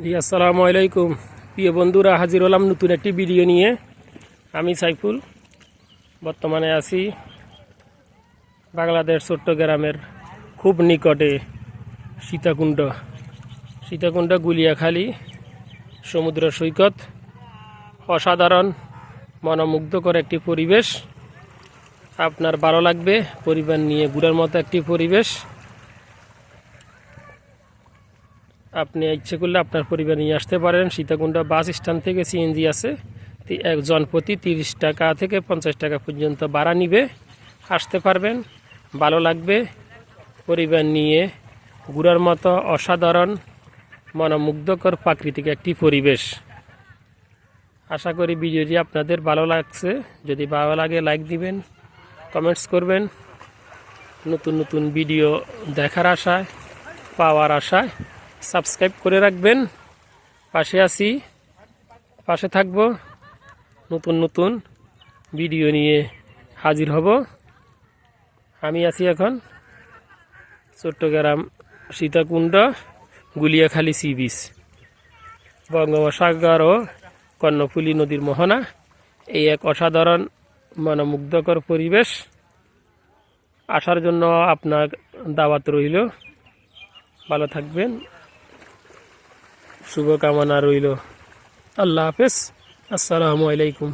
আসসালামু আলাইকুম। প্রিয় বন্ধুরা, হাজির হলাম নতুন একটি ভিডিও নিয়ে। আমি সাইফুল। বর্তমানে আছি বাংলাদেশ চট্টগ্রামের খুব নিকটে সীতাকুণ্ড। সীতাকুণ্ড, গুলিয়াখালী, সমুদ্র সৈকত। অসাধারণ, মনোমুগ্ধকর একটি পরিবেশ। আপনার ভালো লাগবে, পরিবার নিয়ে ঘুরার মতো একটি পরিবেশ। আপনি ইচ্ছে করলে আপনার পরিবার নিয়ে আসতে পারেন। সীতাকুণ্ডা বাস স্ট্যান্ড থেকে সিএনজি আছে। একজন প্রতি তিরিশ টাকা থেকে পঞ্চাশ টাকা পর্যন্ত ভাড়া নিবে। আসতে পারবেন। ভালো লাগবে। পরিবার নিয়ে ঘুরার মতো অসাধারণ, মনোমুগ্ধকর প্রাকৃতিক একটি পরিবেশ। আশা করি ভিডিওটি আপনাদের ভালো লাগছে। যদি ভালো লাগে, লাইক দিবেন, কমেন্টস করবেন। নতুন নতুন ভিডিও দেখার আশায়, পাওয়ার আশায় সাবস্ক্রাইব করে রাখবেন। পাশে আছি। পাশে থাকব। নতুন নতুন ভিডিও নিয়ে হাজির হব। আমি আছি এখন চট্টগ্রাম সীতাকুণ্ড, গুলিয়াখালী সি বিচ, বঙ্গোপসাগর ও কর্ণফুলী নদীর মোহনা। এই এক অসাধারণ মনোমুগ্ধকর পরিবেশ। আসার জন্য আপনার দাওয়াত রইল। ভালো থাকবেন। শুভকামনা রইল। আল্লাহ হাফেজ। আসসালামু আলাইকুম।